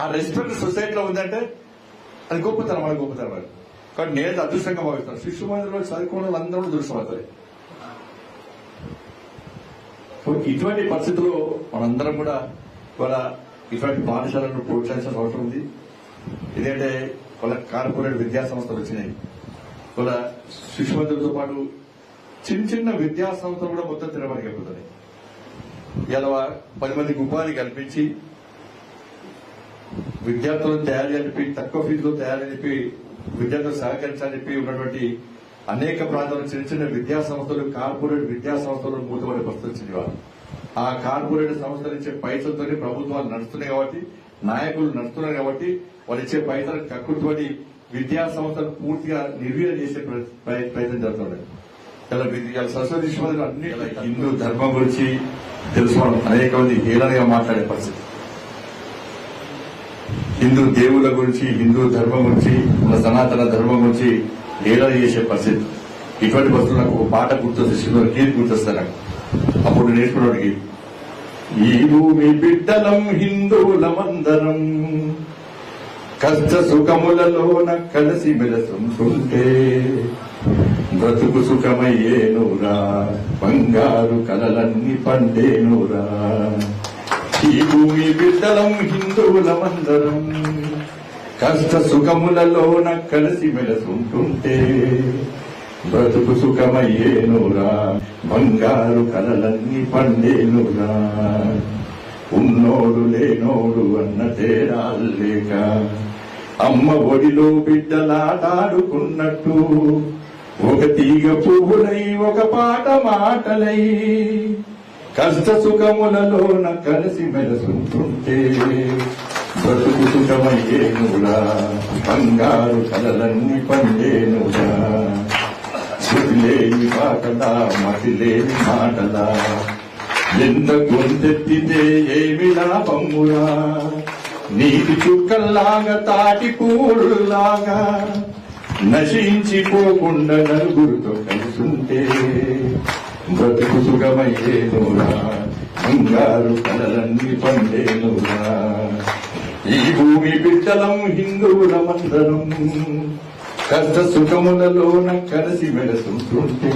ఆ రెస్పెక్ట్ సొసైటీలో ఉందంటే అది గొప్పతనం మన గొప్పతనం అది. కానీ నేను అదృష్టంగా భావిస్తాను. శిశు మందిరంలో చదువుకోవడం అందరూ దృష్టపడతారు ఇటువంటి పరిస్థితుల్లో మనందరం కూడా ఇవాళ ఇటువంటి పాఠశాలను ప్రోత్సహించాల్సిన అవసరం ఉంది. ఇదేంటే వాళ్ళ కార్పొరేట్ విద్యా సంస్థలు వచ్చినాయి. వాళ్ళ శిశు మందిరంతో పాటు చిన్న చిన్న విద్యా సంస్థలు కూడా మొత్తం తినబడిపోతున్నాయి ఇలా పది మందికి ఉపాధి కల్పించి విద్యార్థులను తయారు చేయాలని తక్కువ ఫీజులో తయారు చెప్పి విద్యార్థులు సహకరించాలని చెప్పి ఉన్నటువంటి అనేక ప్రాంతాల్లో చిన్న చిన్న విద్యా సంస్థలు కార్పొరేట్ విద్యా సంస్థలు మూతపడే పరిస్థితి వచ్చింది ఆ కార్పొరేట్ సంస్థలు ఇచ్చే పైసలతో ప్రభుత్వాలు నడుస్తున్నాయి కాబట్టి నాయకులు నడుస్తున్నారు కాబట్టి వాళ్ళు ఇచ్చే పైసలు కక్కుబడి విద్యా సంస్థలు పూర్తిగా నిర్వీర్యం చేసే ప్రయత్నం జరుగుతుంది ఇలా ఇలా సరస్వతి అన్ని హిందూ ధర్మం గురించి తెలుసుకోవడం అనేక మంది హేళనగా మాట్లాడే పరిస్థితి. హిందూ దేవుల గురించి హిందూ ధర్మం గురించి మన సనాతన ధర్మం గురించి హేళన చేసే పరిస్థితి. ఇటువంటి పరిస్థితులు నాకు ఒక పాట గుర్తొస్తే సినిమా గీత గుర్తొస్తాను నాకు. అప్పుడు నేర్చుకున్నాడు ఈ భూమి బిడ్డలం హిందువులమందరం కష్ట సుఖములలోన కలిసి మెలసుంటుంటే బ్రతుకు సుఖమయ్యేనురా బంగారు కలలన్నీ పండేనురా. ఈ భూమి బిడ్డలం హిందువులమందరం కష్ట సుఖములలోన కలిసి మెలసుంటుంటే బ్రతుకు సుఖమయ్యేనురా బంగారు కలలన్నీ పండేనురా. ఉన్నోడు లేనోడు అన్న తేడాలేక అమ్మ ఒడిలో బిడ్డలాటాడుకున్నట్టు ఒక తీగ పువ్వులై ఒక పాట మాటలై కష్ట సుఖములలోన కలిసి మెలసుకుంటే బ్రతుకు సుఖమయ్యేనురా బంగారు కలలన్నీ పండేనురా శృతి లేని పాటలా మతి లేని మాటలా. ఎంత గొంతెత్తితే ఏమి లాభమురా? నీటి చుక్కల్లాగా తాటి పూడులాగా నశించిపోకుండా నలుగురితో కలుసుంటే బ్రతుకు సుఖమయ్యేనురా బంగారు కలలన్నీ పండేనురా ఈ భూమి బిడ్డలం హిందువులమందరం కష్ట సుఖములలోన కలిసి మెలసుంటుంటే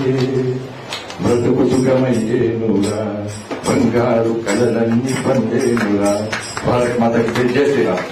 బ్రతుకు సుఖమయ్యేనురా బంగారు కలలన్నీ పండేనురా భారత్ మాతకి జై శ్రీరామ్.